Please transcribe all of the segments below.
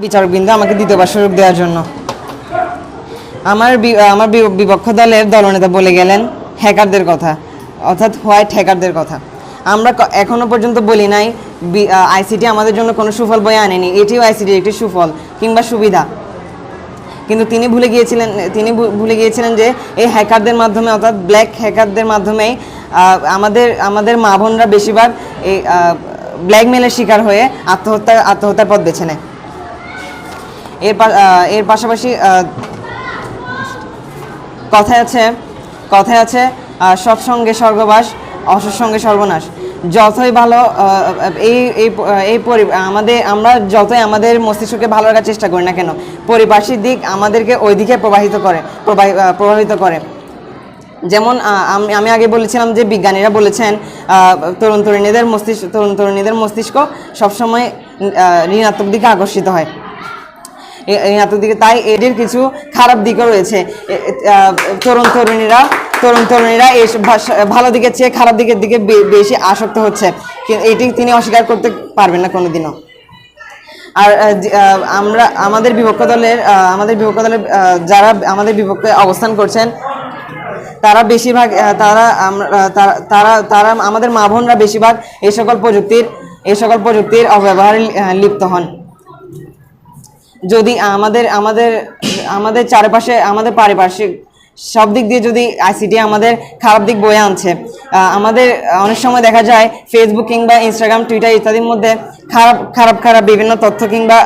বিচারকবৃন্দ আমাকে দ্বিতীয়বার সুযোগ দেওয়ার জন্য। আমার আমার বিপক্ষ দলের দলনেতা বলে গেলেন, হ্যাকারদের কথা। অর্থাৎ হোয়াইট হ্যাকারদের কথা। আমরা ক- এখনও পর্যন্ত বলি নাই আইসিটি আমাদের জন্য কোনো সুফল বয়ে আনেনি। এটিও আইসিটির একটি সুফল কিংবা সুবিধা। কিন্তু তিনি ভুলে গিয়েছিলেন, তিনি ভুলে গিয়েছিলেন যে এই হ্যাকারদের মাধ্যমে, অর্থাৎ ব্ল্যাক হ্যাকারদের মাধ্যমেই আমাদের আমাদের মা বোনরা বেশিরভাগ এই ব্ল্যাকমেলের শিকার হয়ে আত্মহত্যা, আত্মহত্যার পথ বেছে নেয়। এর এর পাশাপাশি কথায় আছে কথায় আছে সৎসঙ্গে স্বর্গবাস অসৎ সঙ্গে সর্বনাশ। যতই ভালো এই এই এই পরি- আমাদের, আমরা যতই আমাদের মস্তিষ্ককে ভালো রাখার চেষ্টা করি না কেন, পরিপার্শ্বিক দিক আমাদেরকে ওই দিকে প্রবাহিত করে প্রভাবিত করে। যেমন আমি আমি আগে বলেছিলাম যে বিজ্ঞানীরা বলেছেন তরুণ তরুণীদের মস্তিষ্ক তরুণ তরুণীদের মস্তিষ্ক সবসময় ঋণাত্মক দিকে আকর্ষিত হয়। এ- ঋণাত্মক দিকে তাই এদের কিছু খারাপ দিকও রয়েছে। তরুণ তরুণীরা তরুণ তরুণীরা এই ভালো দিকের চেয়ে খারাপ দিকের দিকে বেশি আসক্ত হচ্ছে। এটি তিনি অস্বীকার করতে পারবেন না কোনোদিনও। আর আমরা, আমাদের বিপক্ষ দলের আমাদের বিপক্ষ দলের যারা আমাদের বিপক্ষে অবস্থান করছেন, তারা বেশিরভাগ তারা- তারা তারা আমাদের মা বোনরা বেশিরভাগ এই সকল প্রযুক্তির এই সকল প্রযুক্তির অব্যবহারে লিপ্ত হন। যদি আমাদের আমাদের আমাদের চারপাশে, আমাদের পারিপার্শ্বিক সব দিক দিয়ে যদি আইসিটি আমাদের খারাপ দিক বয়ে আনছে আমাদের অনেক সময় দেখা যায় ফেসবুক কিংবা ইনস্টাগ্রাম টুইটার ইত্যাদির মধ্যে খারাপ খারাপ খারাপ বিভিন্ন তথ্য কিংবা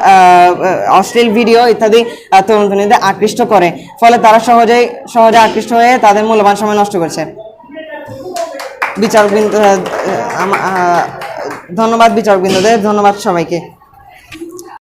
অশ্লীল ভিডিও ইত্যাদি তরুণ তরুণীদের আকৃষ্ট করে। ফলে তারা সহজেই, সহজে আকৃষ্ট হয়ে তাদের মূল্যবান সময় নষ্ট করছে। বিচারকবৃন্দ ধন্যবাদ বিচারকবৃন্দদের, ধন্যবাদ সবাইকে।